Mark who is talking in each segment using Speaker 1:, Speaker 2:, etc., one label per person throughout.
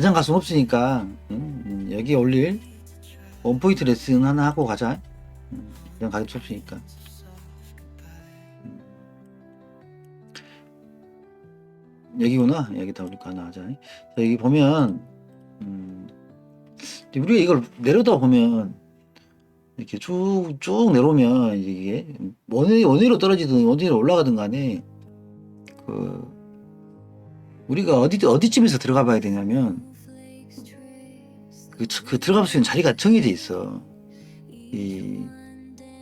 Speaker 1: 그냥 갈 수는 없으니까 음, 음, 여기 올릴 원포인트 레슨 하나 하고 가자. 음, 그냥 갈수 없으니까. 음. 여기구나. 여기 다 올릴까 하나 하자. 자, 여기 보면 음, 우리가 이걸 내려다 보면 이렇게 쭉, 쭉 내려오면 이게 원위, 원위로 떨어지든 원위로 올라가든 간에 그 우리가 어디 어디쯤에서 들어가 봐야 되냐면 그, 그 들어갈 수 있는 자리가 정해져 있어. 이,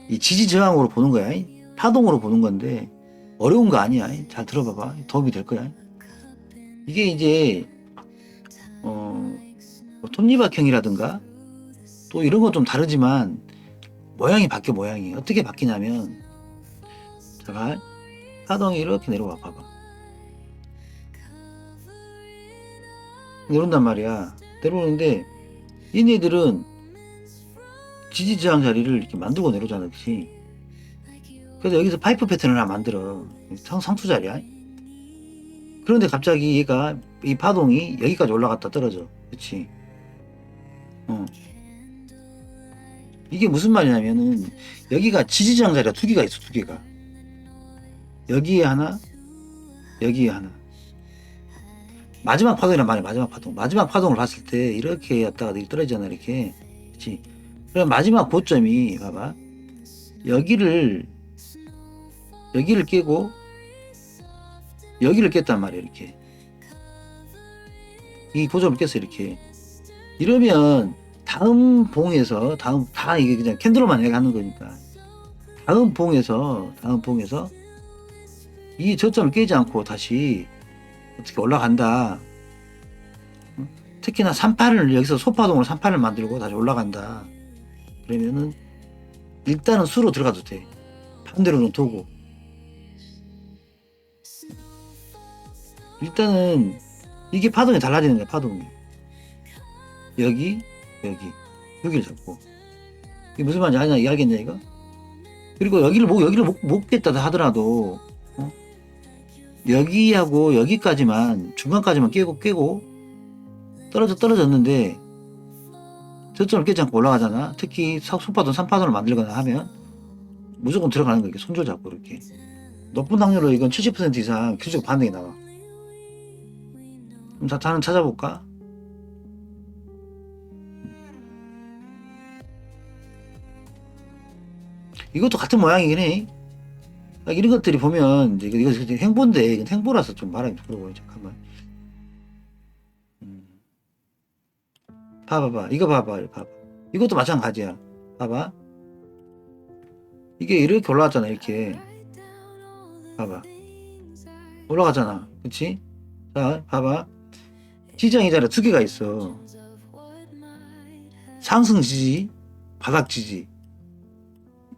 Speaker 1: 이 지지 저항으로 보는 거야. 파동으로 보는 건데 어려운 거 아니야. 잘 들어봐봐. 도움이 될 거야. 이게 이제 어뭐 톱니바형이라든가 또 이런 건 좀 다르지만 모양이 바뀌어 모양이 어떻게 바뀌냐면 제가 파동이 이렇게 내려와 봐봐 내려온단 말이야 내려오는데 얘네들은 지지저항 자리를 이렇게 만들고 내려오잖아 그치 그래서 여기서 파이프 패턴을 하나 만들어. 상, 상투 자리야. 그런데 갑자기 얘가 이 파동이 여기까지 올라갔다 떨어져. 그치? 어. 이게 무슨 말이냐면은 여기가 지지저항 자리가 두 개가 있어 두 개가. 여기에 하나 여기에 하나 마지막 파동이란 말이야 마지막 파동. 마지막 파동을 봤을 때 이렇게 갔다가 이렇게 떨어지잖아 이렇게. 그치? 그럼 마지막 고점이 봐봐. 여기를 여기를 깨고 여기를 깼단 말이야 이렇게. 이 고점을 깼어 이렇게. 이러면 다음 봉에서 다음 다 이게 그냥 캔들로만 얘기하는 거니까. 다음 봉에서 다음 봉에서 이 저점을 깨지 않고 다시 어떻게 올라간다. 어? 특히나 38을 여기서 소파동으로 38을 만들고 다시 올라간다. 그러면은 일단은 수로 들어가도 돼. 반대로는 도고. 일단은 이게 파동이 달라지는 거야 파동이. 여기 여기 여기를 잡고 이게 무슨 말인지 아냐 이해하겠냐 이거 그리고 여기를 뭐 여기를 못, 못 깼다 하더라도 어? 여기하고 여기까지만 중간까지만 깨고 깨고 떨어져 떨어졌는데 저점을 깨지 않고 올라가잖아 특히 속파동 3파동을 만들거나 하면 무조건 들어가는 거야 이렇게 손절 잡고 이렇게 높은 확률로 이건 70% 이상 규적 반등이 나와 그럼 다 다른 찾아볼까? 이것도 같은 모양이긴 해. 아, 이런 것들이 보면 이제 이거 행보인데 이건 행보라서 좀 말하기 그러고 잠깐만. 음. 봐봐봐 이거 봐봐 봐봐 이것도 마찬가지야. 봐봐 이게 이렇게 올라갔잖아 이렇게 봐봐 올라가잖아 그치? 자 봐봐 지정이 자리 두 개가 있어 상승 지지 바닥 지지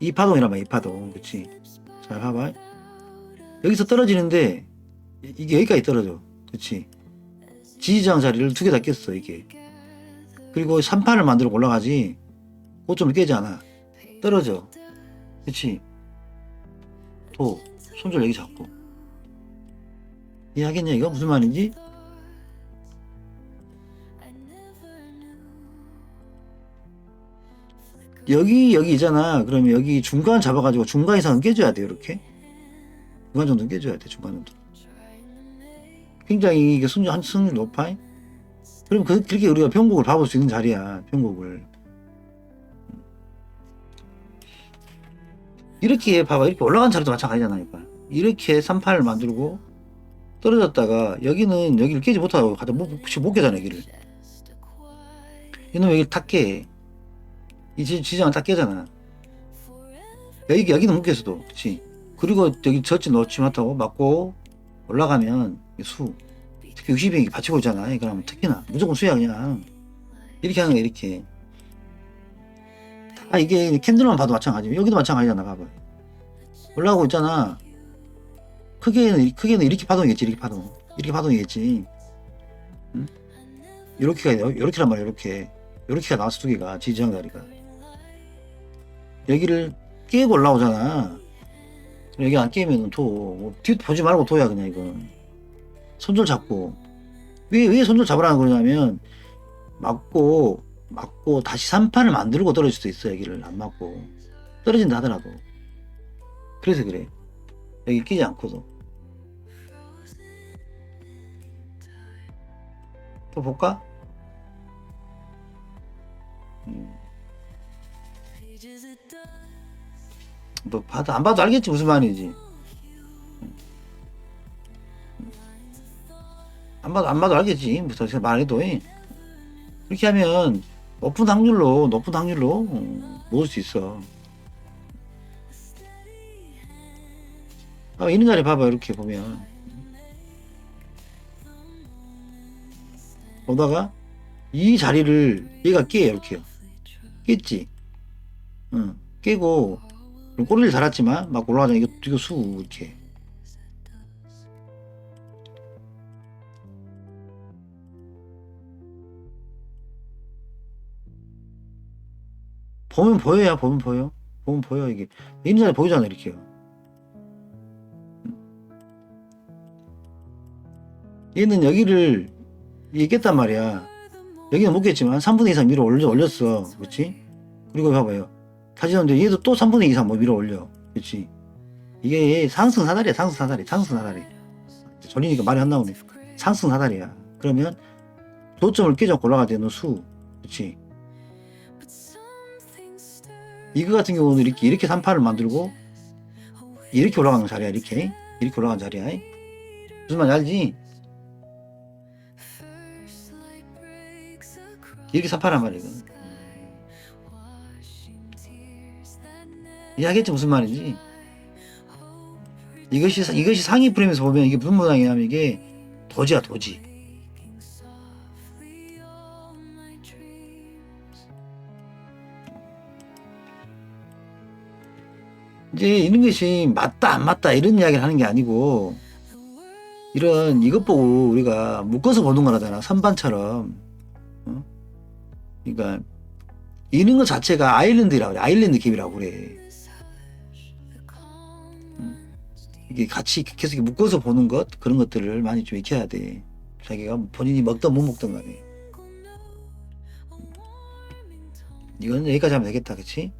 Speaker 1: 이 파동이란 말이야, 이 파동. 그치? 자, 봐봐. 여기서 떨어지는데, 이- 이게 여기까지 떨어져. 그치? 지지저항 자리를 두 개 다 깼어, 이게. 그리고 38을 만들어 올라가지, 고점을 깨지 않아. 떨어져. 도, 손절 여기 잡고. 이해하겠냐, 이거? 무슨 말인지? 여기 여기 있잖아. 그러면 여기 중간 잡아가지고 중간 이상은 깨줘야 돼 이렇게. 중간 정도는 깨줘야 돼 중간 정도. 굉장히 이게 순위 한 승률 높아. 그럼 그, 그렇게 우리가 편곡을 봐볼 수 있는 자리야 편곡을. 이렇게 봐봐 이렇게 올라간 자리도 마찬가지잖아 이거. 이렇게 38을 만들고 떨어졌다가 여기는 여기를 깨지 못하고 가다 못, 못 깨잖아 여기를. 이놈 여기를 탁 깨. 이 지- 지장은 딱 깨잖아. 여기, 여기는 못 깨서도, 그치? 그리고 여기 저지 넣지 못하고 맞고 올라가면 이 수. 특히 60이 받치고 있잖아. 그러면 특히나 무조건 수야 그냥. 이렇게 하는 거야, 이렇게. 다 이게 캔들만 봐도 마찬가지. 여기도 마찬가지잖아, 봐봐. 올라가고 있잖아. 크게는, 크게는 이렇게 파동이겠지, 이렇게 파동. 이렇게 파동이겠지. 응? 이렇게가, 이렇게란 말이야, 이렇게. 이렇게가 나왔어, 두 개가. 지지장 자리가. 여기를 깨고 올라오잖아. 여기 안 도. 뭐, 뒤 보지 말고 도야, 그냥 이건. 손절 잡고. 왜, 왜 손절 잡으라는 그러냐면, 맞고, 맞고, 다시 3판을 만들고 떨어질 수도 있어, 여기를. 안 맞고. 떨어진다 하더라도. 그래서 그래. 여기 끼지 않고도. 또 볼까? 뭐 봐도 안 봐도 알겠지 무슨 말인지. 안 봐도 안 봐도 알겠지 무슨 제가 말해도 예. 그렇게 하면 높은 확률로 높은 확률로 어, 모을 수 있어. 아, 이런 자리 봐봐 이렇게 보면 보다가 이 자리를 얘가 깨 이렇게요. 깼지. 응. 깨고 꼬리를 달았지만 막 올라가잖아. 이거 이거 수 이렇게. 보면 보여야 보면 보여. 보면 보여 이게 자리 보이잖아 이렇게요. 얘는 여기를 얘기했단 말이야. 여기는 못 깼지만 3분의 2 이상 올려, 올렸어. 그렇지? 그리고 봐봐요. 나오는데 얘도 또 3분의 2 이상 뭐 밀어 올려. 그렇지? 이게 상승 사다리야, 상승 사다리, 상승 사다리. 전이니까 말이 안 나오네. 상승 사다리야. 그러면 도점을 깨져 올라가야 되는 수. 그렇지? 이거 같은 경우는 이렇게, 이렇게 3파를 만들고, 이렇게 올라가는 자리야, 이렇게. 이렇게 올라가는 자리야. 무슨 말인지 알지? 이렇게 3파란 말이야, 이거. 이해하겠지, 무슨 말인지? 이것이, 이것이 상위 프레임에서 보면 이게 무슨 모양이냐면 이게 도지야, 도지. 이제 이런 것이 맞다 안 맞다 이런 이야기를 하는 게 아니고 이런 이것 보고 우리가 묶어서 보는 거라잖아 선반처럼 어? 그러니까 이런 것 자체가 아일랜드라고 그래 아일랜드 갭이라고 그래 이게 같이 계속 묶어서 보는 것 그런 것들을 많이 좀 익혀야 돼. 자기가 본인이 먹던 못 먹던 간에. 이건 여기까지 하면 되겠다 그치